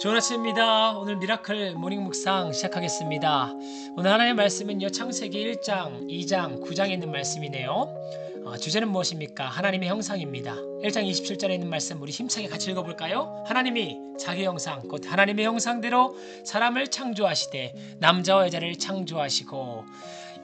좋은 아침입니다. 오늘 미라클 모닝 묵상 시작하겠습니다. 오늘 하나님의 말씀은요 창세기 1장, 2장, 9장에 있는 말씀이네요. 어, 주제는 무엇입니까? 하나님의 형상입니다. 1장 27절에 있는 말씀 우리 힘차게 같이 읽어볼까요? 하나님이 자기 형상, 곧 하나님의 형상대로 사람을 창조하시되 남자와 여자를 창조하시고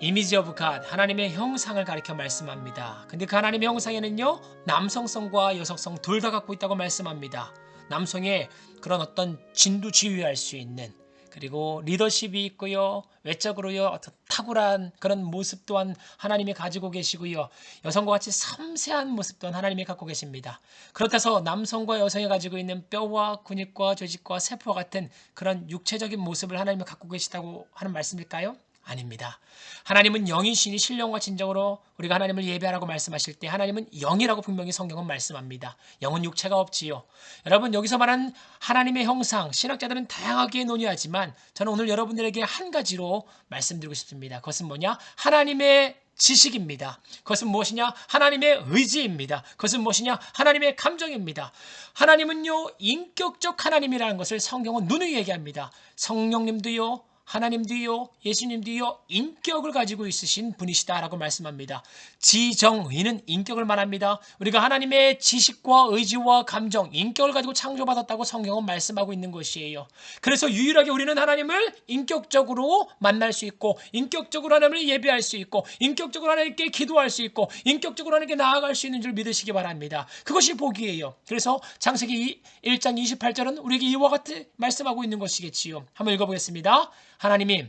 이미지 오브 갓 하나님의 형상을 가리켜 말씀합니다. 근데 그 하나님의 형상에는요 남성성과 여성성 둘 다 갖고 있다고 말씀합니다. 남성의 그런 어떤 진두 지휘할 수 있는 그리고 리더십이 있고요 외적으로요 어떤 탁월한 그런 모습 또한 하나님이 가지고 계시고요 여성과 같이 섬세한 모습 또한 하나님이 갖고 계십니다 그렇다서 남성과 여성이 가지고 있는 뼈와 근육과 조직과 세포와 같은 그런 육체적인 모습을 하나님이 갖고 계시다고 하는 말씀일까요? 아닙니다. 하나님은 영이시니 신령과 진정으로 우리가 하나님을 예배하라고 말씀하실 때 하나님은 영이라고 분명히 성경은 말씀합니다. 영은 육체가 없지요. 여러분 여기서 말하는 하나님의 형상 신학자들은 다양하게 논의하지만 저는 오늘 여러분들에게 한 가지로 말씀드리고 싶습니다. 그것은 뭐냐? 하나님의 지식입니다. 그것은 무엇이냐? 하나님의 의지입니다. 그것은 무엇이냐? 하나님의 감정입니다. 하나님은요, 인격적 하나님이라는 것을 성경은 누누이 얘기합니다. 성령님도요, 하나님도요, 예수님도요, 인격을 가지고 있으신 분이시다라고 말씀합니다. 지정의는 인격을 말합니다. 우리가 하나님의 지식과 의지와 감정, 인격을 가지고 창조받았다고 성경은 말씀하고 있는 것이에요. 그래서 유일하게 우리는 하나님을 인격적으로 만날 수 있고, 인격적으로 하나님을 예배할 수 있고, 인격적으로 하나님께 기도할 수 있고, 인격적으로 하나님께 나아갈 수 있는 줄 믿으시기 바랍니다. 그것이 복이에요. 그래서 창세기 1장 28절은 우리에게 이와 같이 말씀하고 있는 것이겠지요. 한번 읽어보겠습니다. 하나님이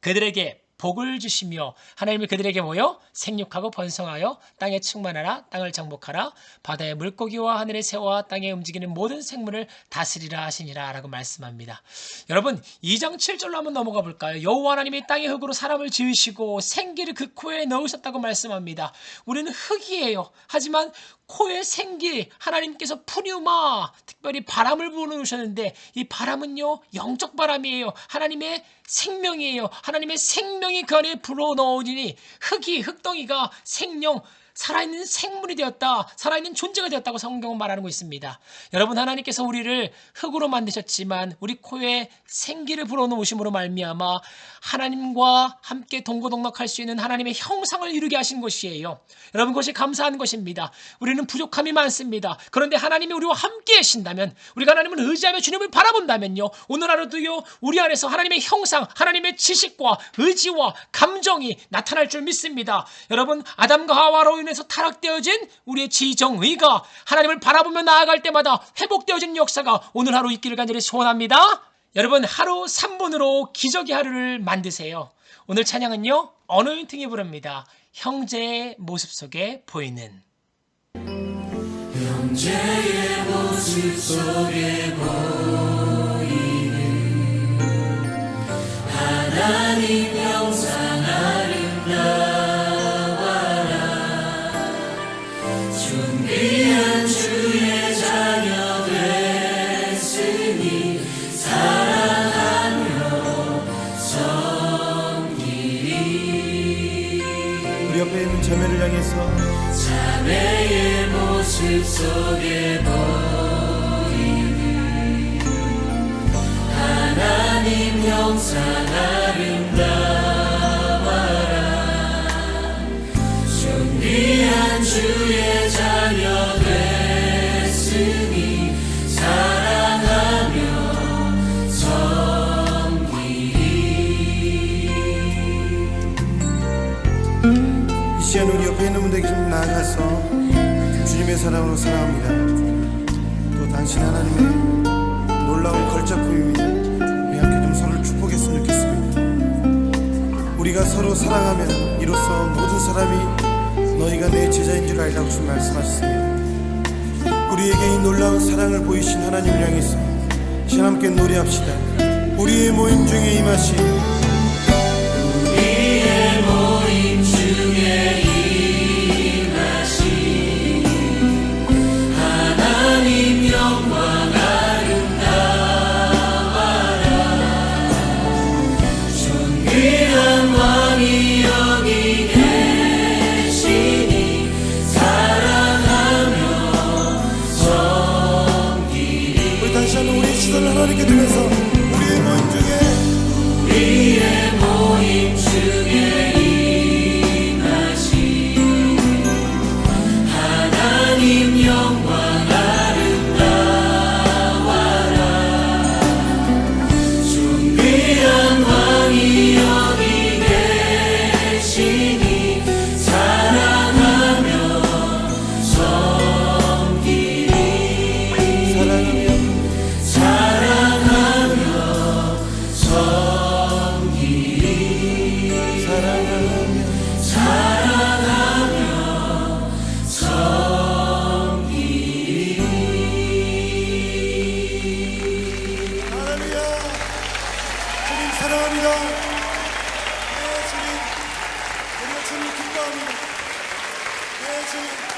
그들에게 복을 주시며 하나님이 그들에게 모여 생육하고 번성하여 땅에 충만하라 땅을 정복하라 바다의 물고기와 하늘의 새와 땅에 움직이는 모든 생물을 다스리라 하시니라 라고 말씀합니다. 여러분 2장 7절로 한번 넘어가 볼까요? 여호와 하나님이 땅의 흙으로 사람을 지으시고 생기를 그 코에 넣으셨다고 말씀합니다. 우리는 흙이에요. 하지만 코에 생기 하나님께서 푸뉴마 특별히 바람을 불어넣으셨는데 이 바람은요 영적 바람이에요. 하나님의 생명이에요. 하나님의 생명이 그 안에 불어넣으니 흙이 흙덩이가 생명 살아있는 생물이 되었다. 살아있는 존재가 되었다고 성경은 말하는 거 있습니다. 여러분 하나님께서 우리를 흙으로 만드셨지만 우리 코에 생기를 불어넣으심으로 말미암아 하나님과 함께 동고동락할 수 있는 하나님의 형상을 이루게 하신 것이에요. 여러분 그것이 감사한 것입니다. 우리는 부족함이 많습니다. 그런데 하나님이 우리와 함께 하신다면 우리가 하나님을 의지하며 주님을 바라본다면요. 오늘 하루도요. 우리 안에서 하나님의 형상, 하나님의 지식과 의지와 감정이 나타날 줄 믿습니다. 여러분 아담과 하와로 인해 서 타락되어진 우리의 지정의가 하나님을 바라보며 나아갈 때마다 회복되어진 역사가 오늘 하루 있기를 간절히 소원합니다. 여러분 하루 3분으로 기적의 하루를 만드세요. 오늘 찬양은요. 어노인팅이 부릅니다. 형제의 모습 속에 보이는 형제의 모습 속에 보이는 하나님 형 모습 속에 보이는 하나님 형상 아름다워라. 준비한 주의 자녀 됐으니 사랑하며 섬기리. 이 시간 나아가서 주님의 사랑으로 사랑합니다. 또 당신 하나님의 놀라운 걸작품입니다. 우리 함께 좀 서로를 축복했으면 좋겠습니다. 우리가 서로 사랑하면 이로써 모든 사람이 너희가 내 제자인 줄 알라고 주 말씀하셨습니다. 우리에게 이 놀라운 사랑을 보이신 하나님을 향해서 시간 함께 노래합시다. 우리의 모임 중에 임하신 사랑합니다. 네, 주님. 우리가 주님 기뻐합니다. 네, 주님.